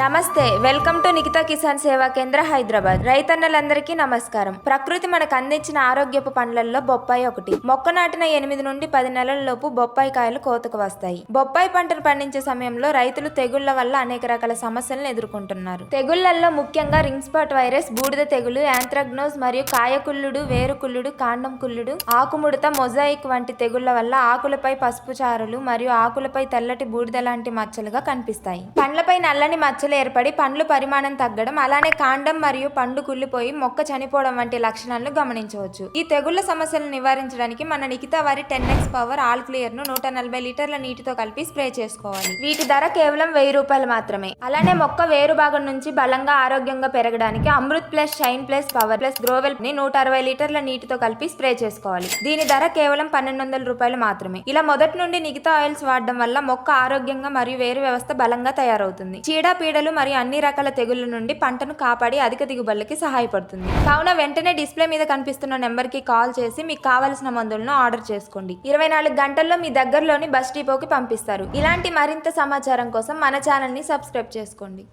నమస్తే welcome to Nikhita Kisan సేవా కేంద్ర హైదరాబాద్. రైతన్నలందరికీ నమస్కారం. ప్రకృతి మనకు అందించిన ఆరోగ్యపు పండ్లలో బొప్పాయి ఒకటి. మొక్క నాటిన ఎనిమిది నుండి పది నెలల లోపు బొప్పాయి కాయలు కోతకు వస్తాయి. బొప్పాయి పంటను పండించే సమయంలో రైతులు తెగుళ్ళ వల్ల అనేక రకాల సమస్యలను ఎదుర్కొంటున్నారు. తెగుళ్ళలో ముఖ్యంగా రింగ్ స్పాట్ వైరస్ బూడిద తెగులు యాంథ్రాగ్నోస్ మరియు కాయకుల్లుడు వేరుకుల్లుడు కాండం కుల్లుడు ఆకుముడత మొజాయిక్ వంటి తెగుళ్ళ వల్ల ఆకులపై పసుపు చారులు మరియు ఆకులపై తెల్లటి బూడిద లాంటి మచ్చలుగా కనిపిస్తాయి. పండ్లపై నల్లని మచ్చలు ఏర్పడి పండ్లు పరిమాణం తగ్గడం అలానే కాండం మరియు పండు కుళ్ళిపోయి మొక్క చనిపోవడం వంటి లక్షణాలను గమనించవచ్చు. ఈ తెగుళ్ళ సమస్యలను నివారించడానికి మన నిఖితా వారి టెన్ ఎక్స్ పవర్ ఆల్ క్లియర్ను నూట నలభై లీటర్ల నీటితో కలిపి స్ప్రే చేసుకోవాలి. వీటి ధర కేవలం వెయ్యి రూపాయలు మాత్రమే. అలానే మొక్క వేరు భాగం నుంచి బలంగా ఆరోగ్యంగా పెరగడానికి Amrit plus shine plus power plus గ్రోవెల్ని నూట అరవై లీటర్ల నీటితో కలిపి స్ప్రే చేసుకోవాలి. దీని ధర కేవలం పన్నెండు వందల రూపాయలు మాత్రమే. ఇలా మొదటి నుండి నిగితా ఆయిల్స్ వాడడం వల్ల మొక్క ఆరోగ్యంగా మరియు వేరు వ్యవస్థ బలంగా తయారవుతుంది. చీడపీడలు మరియు అన్ని రకాల తెగుళ్ళ నుండి పంటను కాపాడి అధిక దిగుబడులకి సహాయపడుతుంది. కావున వెంటనే డిస్ప్లే మీద కనిపిస్తున్న నెంబర్కి కాల్ చేసి మీకు కావలసిన మందులను ఆర్డర్ చేసుకోండి. ఇరవై నాలుగు గంటల్లో మీ దగ్గరలోని బస్ డిపోకి పంపిస్తారు. ఇలాంటి మరింత సమాచారం కోసం మన ఛానల్ని సబ్స్క్రైబ్ చేసుకోండి.